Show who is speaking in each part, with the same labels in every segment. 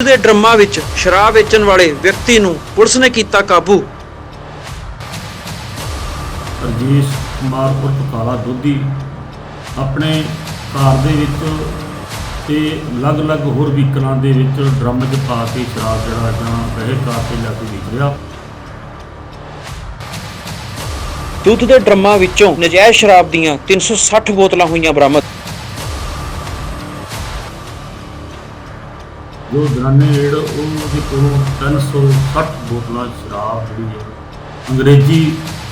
Speaker 1: ਦੇ ਡਰਮਾਂ ਵਿੱਚ ਸ਼ਰਾਬ ਵੇਚਣ ਵਾਲੇ ਵਿਅਕਤੀ ਨੂੰ ਪੁਲਿਸ ਨੇ ਕੀਤਾ ਕਾਬੂ।
Speaker 2: ਰਜੇਸ਼ ਕੁਮਾਰ ਉਰਫ ਕਾਲਾ ਦੋਧੀ ਆਪਣੇ ਕਾਰ ਦੇ ਵਿੱਚ ਤੇ ਅਲੱਗ-ਅਲੱਗ ਹੋਰ ਵਹੀਕਲਾਂ ਦੇ ਵਿੱਚ ਡਰਮ 'ਚ ਪਾ ਕੇ ਸ਼ਰਾਬ ਜਿਹੜਾ ਜਾਂ ਵਹਿ ਕਾਰ ਤੇ ਲੈ ਕੇ ਵੇਚ ਰਿਹਾ।
Speaker 1: ਦੁੱਧ ਦੇ ਡਰਮਾਂ ਵਿੱਚੋਂ ਨਜਾਇਜ਼ ਸ਼ਰਾਬ ਦੀਆਂ 360 ਬੋਤਲਾਂ ਹੋਈਆਂ ਬਰਾਮਦ।
Speaker 2: ਜੋ ਦਰਾਨੇ ਰੇਡ ਉਹਦੇ ਕੋਲੋਂ 360 ਬੋਤਲਾਂ ਸ਼ਰਾਬ ਜਿਹੜੀ ਹੈ ਅੰਗਰੇਜ਼ੀ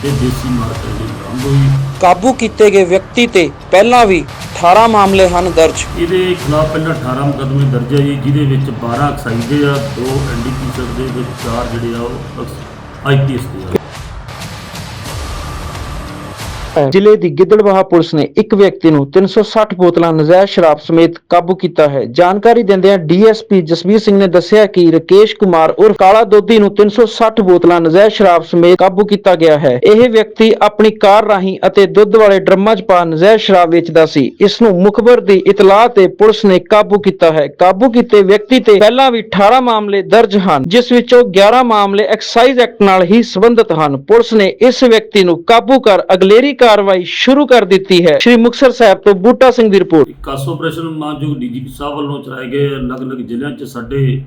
Speaker 2: ਤੇ ਦੇਸੀ ਮਾਰਕੀਟ ਦੀ ਬਰਾਮਦ ਹੋਈ।
Speaker 1: ਕਾਬੂ ਕੀਤੇ ਗਏ ਵਿਅਕਤੀ ਤੇ ਪਹਿਲਾਂ ਵੀ 18 ਮਾਮਲੇ ਹਨ ਦਰਜ।
Speaker 2: ਇਹਦੇ ਖਿਲਾਫ ਪਹਿਲਾਂ 18 ਮੁਕੱਦਮੇ ਦਰਜ ਹੈ ਜੀ ਜਿਹਦੇ ਵਿੱਚ 12 ਐਕਸਾਈਜ਼ ਦੇ ਆ ਦੋ ਐਨਡੀਪੀਸੀ ਦੇ ਵਿੱਚ ਚਾਰ ਜਿਹੜੇ ਆ ਉਹ ਆਈਪੀਐਸ ਦੇ ਆ।
Speaker 1: ਜ਼ਿਲ੍ਹੇ ਦੀ ਗਿੱਦੜਬਾਹਾ ਪੁਲਿਸ ਨੇ ਇੱਕ ਵਿਅਕਤੀ ਨੂੰ 360 ਬੋਤਲਾਂ ਨਜਾਇਜ਼ ਸ਼ਰਾਬ ਸਮੇਤ ਕਾਬੂ ਕੀਤਾ ਹੈ। ਜਾਣਕਾਰੀ ਦਿੰਦਿਆਂ ਡੀਐਸਪੀ ਜਸਵੀਰ ਸਿੰਘ ਨੇ ਦੱਸਿਆ ਕਿ ਰਕੇਸ਼ ਕੁਮਾਰ ਉਰਫ ਕਾਲਾ ਦੋਧੀ ਨੂੰ 360 ਬੋਤਲਾਂ ਨਜਾਇਜ਼ ਸ਼ਰਾਬ ਸਮੇਤ ਕਾਬੂ ਕੀਤਾ ਗਿਆ ਹੈ। ਇਹ ਵਿਅਕਤੀ ਆਪਣੀ ਕਾਰ ਰਾਹੀਂ ਅਤੇ ਦੁੱਧ ਵਾਲੇ ਡਰਮਾਂ 'ਚ ਪਾ ਨਜਾਇਜ਼ ਸ਼ਰਾਬ ਵੇਚਦਾ ਸੀ। ਇਸ ਨੂੰ ਮੁਖਬਰ ਦੀ ਇਤਲਾਹ ਤੇ ਪੁਲਿਸ ਨੇ ਕਾਬੂ ਕੀਤਾ ਹੈ। ਕਾਬੂ ਕੀਤੇ ਵਿਅਕਤੀ ਤੇ ਪਹਿਲਾਂ ਵੀ 18 ਮਾਮਲੇ ਦਰਜ ਹਨ, ਜਿਸ ਵਿੱਚੋਂ 11 ਮਾਮਲੇ ਐਕਸਾਈਜ਼ ਐਕਟ ਨਾਲ ਹੀ ਸੰਬੰਧਿਤ ਹਨ। ਪੁਲਿਸ ਨੇ ਇਸ ਵਿਅਕਤੀ ਨੂੰ ਕਾਬੂ ਕਰ ਅਗਲੇਰੀ ਕਾਰਵਾਈ ਸ਼ੁਰੂ ਕਰ ਦਿੱਤੀ ਹੈ। ਸ਼੍ਰੀ ਮੁਕਤਸਰ ਸਾਹਿਬ ਤੋਂ ਬੂਟਾ ਸਿੰਘ ਦੀ ਰਿਪੋਰਟ।
Speaker 2: ਕਾਸੋ ਆਪਰੇਸ਼ਨ ਮਾਨਯੋਗ ਡੀਜੀਪੀ ਸਾਹਿਬ ਵੱਲੋਂ ਚਲਾਏ ਗਏ ਅਲੱਗ-ਅਲੱਗ ਜ਼ਿਲ੍ਹਿਆਂ 'ਚ ਸਾਡੇ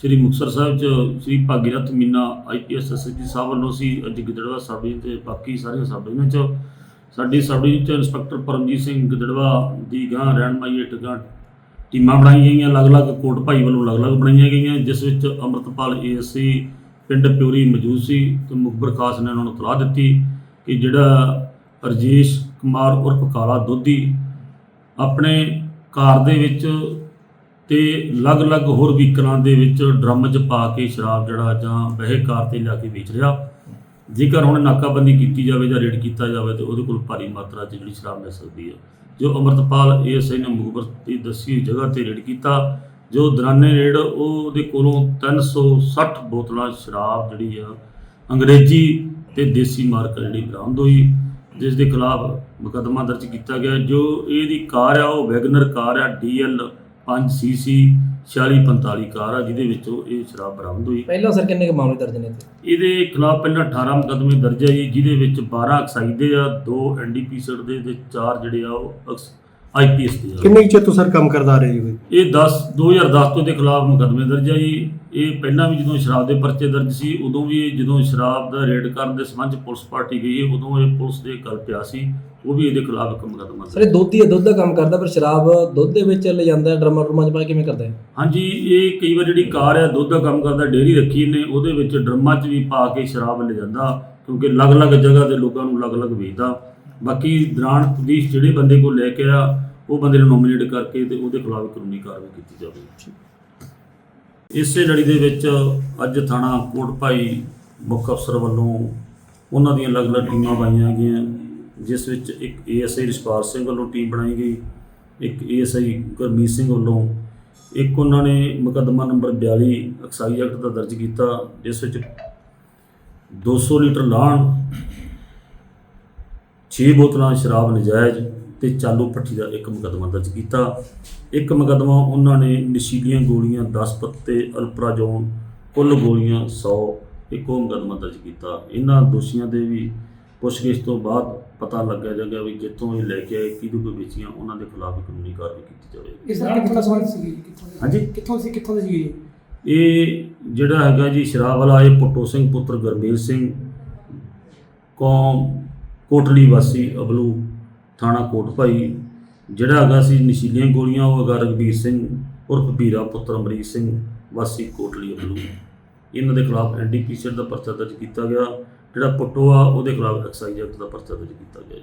Speaker 2: ਸ੍ਰੀ ਮੁਕਤਸਰ ਸਾਹਿਬ 'ਚ ਸ੍ਰੀ ਭਾਗੀਰਥ ਮੀਨਾ ਆਈਪੀਐਸ ਐਸਐਸਪੀ ਸਾਹਿਬ ਵੱਲੋਂ ਸੀ, ਅੱਜ ਗਿੱਦੜਵਾ ਸਬ ਤੇ ਬਾਕੀ ਸਾਰੀਆਂ ਸਬ ਡਿਵੀਜ਼ਨਾਂ 'ਚ। ਸਾਡੀ ਸਬ 'ਚ ਇੰਸਪੈਕਟਰ ਪਰਮਜੀਤ ਸਿੰਘ ਗਿੱਦੜਵਾ ਦੀ ਗਾਂ ਰਹਿਨਮਾਈ ਹੇਠ ਗਾਂ ਟੀਮਾਂ ਬਣਾਈਆਂ ਗਈਆਂ, ਅਲੱਗ-ਅਲੱਗ ਕੋਟ ਭਾਈ ਵੱਲੋਂ ਅਲੱਗ-ਅਲੱਗ ਬਣਾਈਆਂ ਗਈਆਂ, ਜਿਸ ਵਿੱਚ ਅੰਮ੍ਰਿਤਪਾਲ ਏਐਸਸੀ ਪਿੰਡ ਪਿਉਰੀ ਮੌਜੂਦ ਸੀ ਤੇ ਮੁਖਬਰ ਖਾਸ ਨੇ ਉਹਨਾਂ ਨੂੰ ਤਲਾਹ ਦਿੱਤੀ ਕਿ ਜਿਹੜਾ ਰਜੇਸ਼ ਕੁਮਾਰ ਉਰਫ ਕਾਲਾ ਦੋਧੀ ਆਪਣੇ ਕਾਰ ਦੇ ਵਿੱਚ ਤੇ ਅਲੱਗ-ਅਲੱਗ ਹੋਰ ਵਹੀਕਲਾਂ ਦੇ ਵਿੱਚ ਡਰਮ 'ਚ ਪਾ ਕੇ ਸ਼ਰਾਬ ਜਿਹੜਾ ਜਾਂ ਵਹਿ ਕਾਰ ਤੇ ਲਿਆ ਕੇ ਵੇਚ ਰਿਹਾ। ਜੇਕਰ ਹੁਣ ਨਾਕਾਬੰਦੀ ਕੀਤੀ ਜਾਵੇ ਜਾਂ ਰੇਡ ਕੀਤਾ ਜਾਵੇ ਤਾਂ ਉਹਦੇ ਕੋਲ ਭਾਰੀ ਮਾਤਰਾ 'ਚ ਜਿਹੜੀ ਸ਼ਰਾਬ ਮਿਲ ਸਕਦੀ ਹੈ। ਜੋ ਅਮਰਤਪਾਲ ਏਐਸਆਈ ਨੇ ਮੁਖਬਰ ਦੀ ਦੱਸੀ ਹੋਈ ਜਗ੍ਹਾ ਤੇ ਰੇਡ ਕੀਤਾ, ਜੋ ਦਰਾਨੇ ਰੇਡ ਉਹਦੇ ਕੋਲੋਂ 360 ਬੋਤਲਾਂ ਸ਼ਰਾਬ ਜਿਹੜੀ ਆ ਅੰਗਰੇਜ਼ੀ ਤੇ ਦੇਸੀ ਮਾਰਕ ਜਿਹੜੀ ਬਰਾਮਦ ਹੋਈ। ਜਿਸ ਦੇ ਖਿਲਾਫ ਮੁਕੱਦਮਾ ਦਰਜ ਕੀਤਾ ਗਿਆ ਜੋ ਇਹਦੀ ਕਾਰ ਆ ਉਹ ਵੈਗਨਰ ਕਾਰ ਆ ਡੀਐਲ 5 ਸੀਸੀ 4645 ਕਾਰ ਆ ਜਿਹਦੇ ਵਿੱਚੋਂ ਇਹ ਸ਼ਰਾਬ ਬਰਾਮਦ ਹੋਈ
Speaker 3: ਪਹਿਲਾਂ ਸਰ ਕਿੰਨੇ ਕੁ ਮਾਮਲੇ ਦਰਜ ਨੇ ਇੱਥੇ?
Speaker 2: ਇਹਦੇ ਖਿਲਾਫ ਪਹਿਲਾਂ 18 ਮੁਕੱਦਮੇ ਦਰਜ ਹੈ ਜੀ ਜਿਹਦੇ ਵਿੱਚ 12 ਐਕਸਾਈਜ਼ ਦੇ ਆ ਦੋ ਐਨਡੀਪੀਸੀ ਦੇ ਤੇ ਚਾਰ ਜਿਹੜੇ ਆ ਉਹ ਆਈਪੀਐਸ ਦੇ ਆ
Speaker 4: ਕਿੰਨੇ ਕੁ ਚਿਰ ਤੋਂ ਸਰ ਕੰਮ ਕਰਦਾ ਰਹੇ ਜੀ
Speaker 2: ਇਹ 10 2010 ਤੋਂ ਦੇ ਖਿਲਾਫ ਮੁਕੱਦਮੇ ਦਰਜ ਹੈ ਜੀ। ਇਹ ਪਹਿਲਾਂ ਵੀ ਜਦੋਂ ਸ਼ਰਾਬ ਦੇ ਪਰਚੇ ਦਰਜ ਸੀ ਉਦੋਂ ਵੀ ਇਹ ਜਦੋਂ ਸ਼ਰਾਬ ਦਾ ਰੇਡ ਕਰਨ ਦੇ ਸੰਬੰਧ 'ਚ ਪੁਲਿਸ ਪਾਰਟੀ ਗਈ ਹੈ, ਉਦੋਂ ਇਹ ਪੁਲਿਸ ਦੇ ਗੱਲ ਪਿਆ ਸੀ। ਉਹ ਵੀ ਇਹਦੇ ਖਿਲਾਫ ਇੱਕ ਮੁਕੱਦਮਾ
Speaker 3: ਸਰ ਇਹ ਦੋਧੀ ਹੈ ਦੁੱਧ ਦਾ ਕੰਮ ਕਰਦਾ ਪਰ ਸ਼ਰਾਬ ਦੁੱਧ ਦੇ ਵਿੱਚ ਲੈ ਜਾਂਦਾ ਡਰਮਾ ਡਰਮਾਂ ਚ ਪਾ ਕੇ ਕਿਵੇਂ ਕਰਦਾ ਹੈ
Speaker 2: ਹਾਂਜੀ ਇਹ ਕਈ ਵਾਰ ਜਿਹੜੀ ਕਾਰ ਆ ਦੁੱਧ ਦਾ ਕੰਮ ਕਰਦਾ ਡੇਅਰੀ ਰੱਖੀ ਇਹਨੇ ਉਹਦੇ ਵਿੱਚ ਡਰਮਾਂ 'ਚ ਵੀ ਪਾ ਕੇ ਸ਼ਰਾਬ ਲੈ ਜਾਂਦਾ ਕਿਉਂਕਿ ਅਲੱਗ-ਅਲੱਗ ਜਗ੍ਹਾ ਤੇ ਲੋਕਾਂ ਨੂੰ ਅਲੱਗ-ਅਲੱਗ ਵੇਚਦਾ। ਬਾਕੀ ਦੌਰਾਨ ਪੁਲਿਸ ਜਿਹੜੇ ਬੰਦੇ ਕੋਲ ਲੈ ਕੇ ਆ, ਉਹ ਬੰਦੇ ਨੂੰ ਨੋਮੀਨੇਟ ਕਰਕੇ ਤੇ ਉਹਦੇ ਖਿਲਾਫ ਕਾਨੂੰਨੀ ਕਾਰਵਾਈ ਕੀਤੀ ਜਾਵੇ। ਇਸੇ ਲੜੀ ਦੇ ਵਿੱਚ ਅੱਜ ਥਾਣਾ ਕੋਟ ਭਾਈ ਮੁੱਖ ਅਫਸਰ ਵੱਲੋਂ ਉਹਨਾਂ ਦੀਆਂ ਅਲੱਗ-ਅਲੱਗ ਟੀਮਾਂ ਪਾਈਆਂ ਗਈਆਂ, ਜਿਸ ਵਿੱਚ ਇੱਕ ਏਐਸਆਈ ਰਿਸ਼ਪਾਲ ਸਿੰਘ ਵੱਲੋਂ ਟੀਮ ਬਣਾਈ ਗਈ, ਇੱਕ ਏਐਸਆਈ ਗੁਰਮੀਤ ਸਿੰਘ ਵੱਲੋਂ, ਇੱਕ ਉਹਨਾਂ ਨੇ ਮੁਕੱਦਮਾ ਨੰਬਰ 42 ਐਕਸਾਈਜ਼ ਐਕਟ ਦਾ ਦਰਜ ਕੀਤਾ, ਜਿਸ ਵਿੱਚ 200 ਲੀਟਰ ਲਾਣ 6 ਬੋਤਲਾਂ ਸ਼ਰਾਬ ਨਜਾਇਜ਼ ਤੇ ਚਾਲੂ ਪੱਠੀ ਦਾ ਇੱਕ ਮੁਕੱਦਮਾ ਦਰਜ ਕੀਤਾ। ਇੱਕ ਮੁਕੱਦਮਾ ਉਹਨਾਂ ਨੇ ਨਸ਼ੀਲੀਆਂ ਗੋਲੀਆਂ 10 ਪੱਤੇ ਅਲਪਰਾਜੋਨ ਕੁੱਲ ਗੋਲੀਆਂ 100 ਇੱਕ ਮੁਕੱਦਮਾ ਦਰਜ ਕੀਤਾ। ਇਹਨਾਂ ਦੋਸ਼ੀਆਂ ਦੇ ਵੀ ਪੁੱਛਗਿੱਛ ਤੋਂ ਬਾਅਦ ਪਤਾ ਲੱਗਿਆ ਜਾਗਾ ਵੀ ਜਿੱਥੋਂ ਇਹ ਲੈ ਕੇ ਆਏ ਕਿਹਦੇ ਕੋਲ ਵੇਚੀਆਂ ਉਹਨਾਂ ਦੇ ਖਿਲਾਫ ਕਾਨੂੰਨੀ ਕਾਰਵਾਈ ਕੀਤੀ ਜਾਵੇਗੀ।
Speaker 5: ਇਸ ਨਾਲ ਕਿੱਥੋਂ ਸੰਬੰਧ ਸੀਗੀ ਕਿੱਥੋਂ ਦੇ?
Speaker 2: ਹਾਂਜੀ?
Speaker 5: ਕਿੱਥੋਂ ਸੀ ਕਿੱਥੋਂ ਦੇ ਸੀਗੇ
Speaker 2: ਇਹ ਜਿਹੜਾ ਹੈਗਾ ਜੀ ਸ਼ਰਾਬ ਵਾਲਾ ਇਹ ਪੁੱਟੋ ਸਿੰਘ ਪੁੱਤਰ ਗੁਰਮੇਲ ਸਿੰਘ ਕੌਮ ਕੋਟਲੀ ਵਾਸੀ ਅਬਲੂ ਥਾਣਾ ਕੋਟ ਭਾਈ, ਜਿਹੜਾ ਹੈਗਾ ਸੀ ਨਸ਼ੀਲੀਆਂ ਗੋਲੀਆਂ, ਉਹ ਹੈਗਾ ਰਗਵੀਰ ਸਿੰਘ ਉਰਫ ਵੀਰਾ ਪੁੱਤਰ ਅਮਰੀਕ ਸਿੰਘ ਵਾਸੀ ਕੋਟਲੀ ਅਬਲੂ। ਇਹਨਾਂ ਦੇ ਖਿਲਾਫ ਐਨਡੀਪੀਸੀ ਦਾ ਪਰਚਾ ਦਰਜ ਕੀਤਾ ਗਿਆ, ਜਿਹੜਾ ਪੁੱਟੋ ਆ ਉਹਦੇ ਖਿਲਾਫ ਐਕਸਾਈਜ਼ ਐਕਟ ਦਾ ਪਰਚਾ ਦਰਜ ਕੀਤਾ ਗਿਆ ਜੀ।